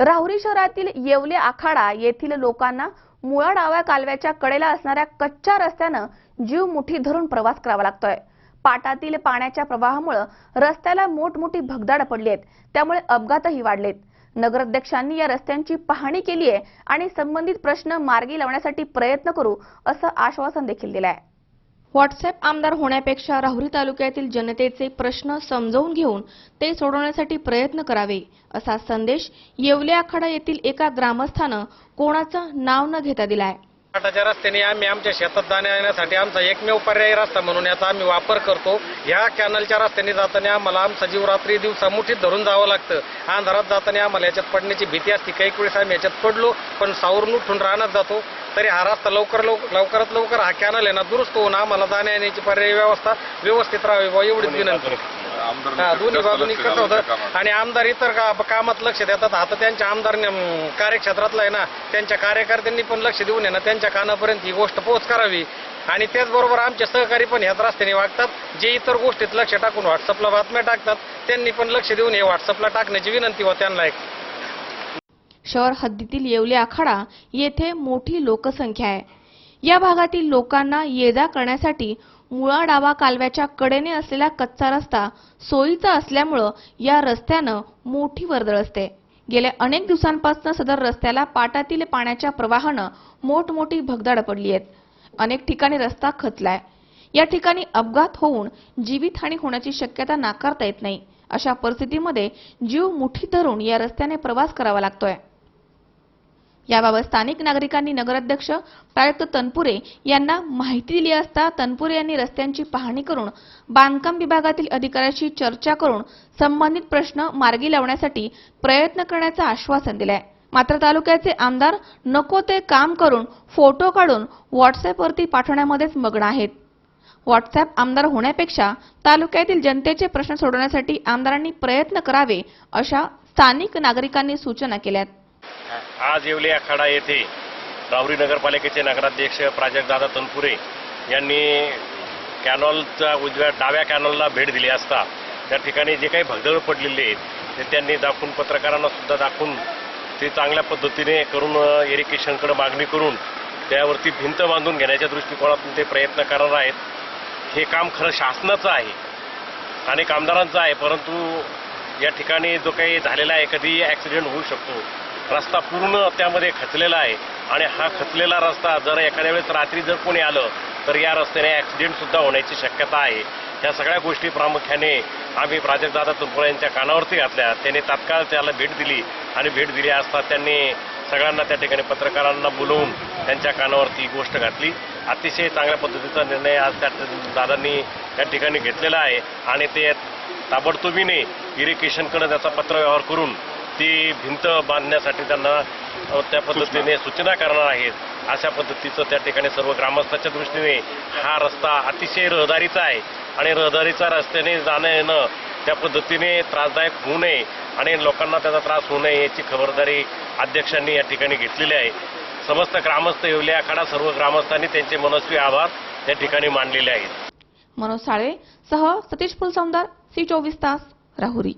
राहुरी शहरातील येवले आखाडा येथील लोकांना मुळा डाव्या कालव्याच्या कडेला असणाऱ्या कच्च्या रस्त्यानं जीव मुठी धरून प्रवास करावा लागतोय. पाटातील पाण्याच्या प्रवाहामुळे रस्त्याला मोठमोठी भगदाड पडली आहेत. त्यामुळे अपघातही वाढलेत. नगराध्यक्षांनी या रस्त्यांची पाहणी केली आहे आणि संबंधित प्रश्न मार्गी लावण्यासाठी प्रयत्न करू असं आश्वासन देखील दिलं आहे व्हॉट्सअप आमदार होण्यापेक्षा राहुरी तालुक्यातील जनतेचे प्रश्न समजवून घेऊन ते सोडवण्यासाठी प्रयत्न करावे असा संदेश येवले आखाडा येथील एका ग्रामस्थानं कोणाचं नाव न घेता दिलाय. घाटाच्या रस्त्याने आम्ही आमच्या शेतात जाण्या येण्यासाठी आमचा एकमेव पर्यायी रस्ता म्हणून याचा आम्ही वापर करतो. ह्या कॅनलच्या रस्त्याने जाताना आम्हाला आमचा जीव रात्री दिवसा मुठीत धरून जावं लागतं. अंधारात जाताना आम्हाला याच्यात पडण्याची भीती असते. काही वेळेस आम्ही याच्यात पडलो पण सावरून उठून राहण्यात जातो. तरी हा रस्ता लवकर लवकर लवकरात लवकर हा कॅनल आहे ना दुरुस्त होऊन आम्हाला जाण्या येण्याची पर्यायी व्यवस्था व्यवस्थित राहावी बुवा एवढीच विनंती. हा दोन्ही बाजूनी कसं होतं? आणि आमदार इतर का कामात लक्ष देतात. आता त्यांच्या आमदार कार्यक्षेत्रातला आहे ना त्यांच्या कार्यकर्त्यांनी पण लक्ष देऊन आहे ना त्यांच्या कानापर्यंत ही गोष्ट पोहोच करावी. आणि त्याचबरोबर आमचे सहकारी पण ह्याच रस्त्याने वागतात. जे इतर गोष्टीत लक्ष टाकून व्हॉट्सअपला बातम्या टाकतात त्यांनी पण लक्ष देऊन हे व्हॉट्सअपला टाकण्याची विनंती होती त्यांना एक शहर हद्दीतील येवले आखाडा येथे मोठी लोकसंख्या आहे. या भागातील लोकांना ये जा करण्यासाठी मुळा डावा कालव्याच्या कडेने असलेला कच्चा रस्ता सोयीचा असल्यामुळं या रस्त्यानं मोठी वर्दळ असते. गेल्या अनेक दिवसांपासून सदर रस्त्याला पाटातील पाण्याच्या प्रवाहानं मोठमोठी भगदाड पडली आहेत. अनेक ठिकाणी रस्ता खचलाय. या ठिकाणी अपघात होऊन जीवितहानी होण्याची शक्यता नाकारता येत नाही. अशा परिस्थितीमध्ये जीव मुठी धरून या रस्त्याने प्रवास करावा लागतोय. याबाबत स्थानिक नागरिकांनी नगराध्यक्ष प्रायुक्त तनपुरे यांना माहिती दिली असता तनपुरे यांनी रस्त्यांची पाहणी करून बांधकाम विभागातील अधिकाऱ्याशी चर्चा करून संबंधित प्रश्न मार्गी लावण्यासाठी प्रयत्न करण्याचं आश्वासन दिलंय. मात्र तालुक्याचे आमदार नको ते काम करून फोटो काढून व्हॉट्सअपवरती पाठवण्यामध्येच मग्न आहेत. व्हॉट्सअप आमदार होण्यापेक्षा तालुक्यातील जनतेचे प्रश्न सोडवण्यासाठी आमदारांनी प्रयत्न करावे अशा स्थानिक नागरिकांनी सूचना केल्यात. आज येवले आखाडा येथे राहुरी नगरपालिकेचे नगराध्यक्ष प्राजक्तदादा तनपुरे यांनी कॅनॉलचा उजव्या डाव्या कॅनॉलला भेट दिली असता त्या ठिकाणी जे काही भगदळ पडलेले आहेत ते त्यांनी दाखवून पत्रकारांना सुद्धा दाखवून ते चांगल्या पद्धतीने करून इरिगेशनकडे मागणी करून त्यावरती भिंत बांधून घेण्याच्या दृष्टिकोनातून ते प्रयत्न करणार आहेत. हे काम खरं शासनाचं आहे अनेक आमदारांचं आहे परंतु या ठिकाणी जो काही झालेला आहे कधी ॲक्सिडेंट होऊ शकतो. रस्ता पूर्ण त्यामध्ये खचलेला आहे. आणि हा खचलेला रस्ता जर एखाद्या वेळेस रात्री जर कोणी आलं तर या रस्त्याने ॲक्सिडेंट सुद्धा होण्याची शक्यता आहे. ह्या सगळ्या गोष्टी प्रामुख्याने आम्ही प्राजक्तदादा तुंपुळे यांच्या कानावरती घातल्या. त्यांनी तात्काळ त्याला भेट दिली आणि भेट दिली असता त्यांनी सगळ्यांना त्या ठिकाणी पत्रकारांना बोलवून त्यांच्या कानावरती ही गोष्ट घातली. अतिशय चांगल्या पद्धतीचा निर्णय आज त्या दादांनी त्या ठिकाणी घेतलेला आहे. आणि ते ताबडतोबीने इरिगेशनकडे त्याचा पत्रव्यवहार करून ती भिंत बांधण्यासाठी त्यांना त्या पद्धतीने सूचना करणार आहेत. अशा पद्धतीचं त्या ठिकाणी सर्व ग्रामस्थाच्या दृष्टीने हा रस्ता अतिशय रहदारीचा आहे. आणि रहदारीचा रस्त्याने जाणं येणं त्या पद्धतीने त्रासदायक होऊ नये आणि लोकांना त्याचा त्रास होऊ नये याची खबरदारी अध्यक्षांनी या ठिकाणी घेतलेली आहे. समस्त ग्रामस्थ येवले आखाडा सर्व ग्रामस्थांनी त्यांचे मनस्वी आभार त्या ठिकाणी मानलेले आहेत. मनोज साळवे सह सतीश फुलसौंदर सी चोवीस तास राहुरी.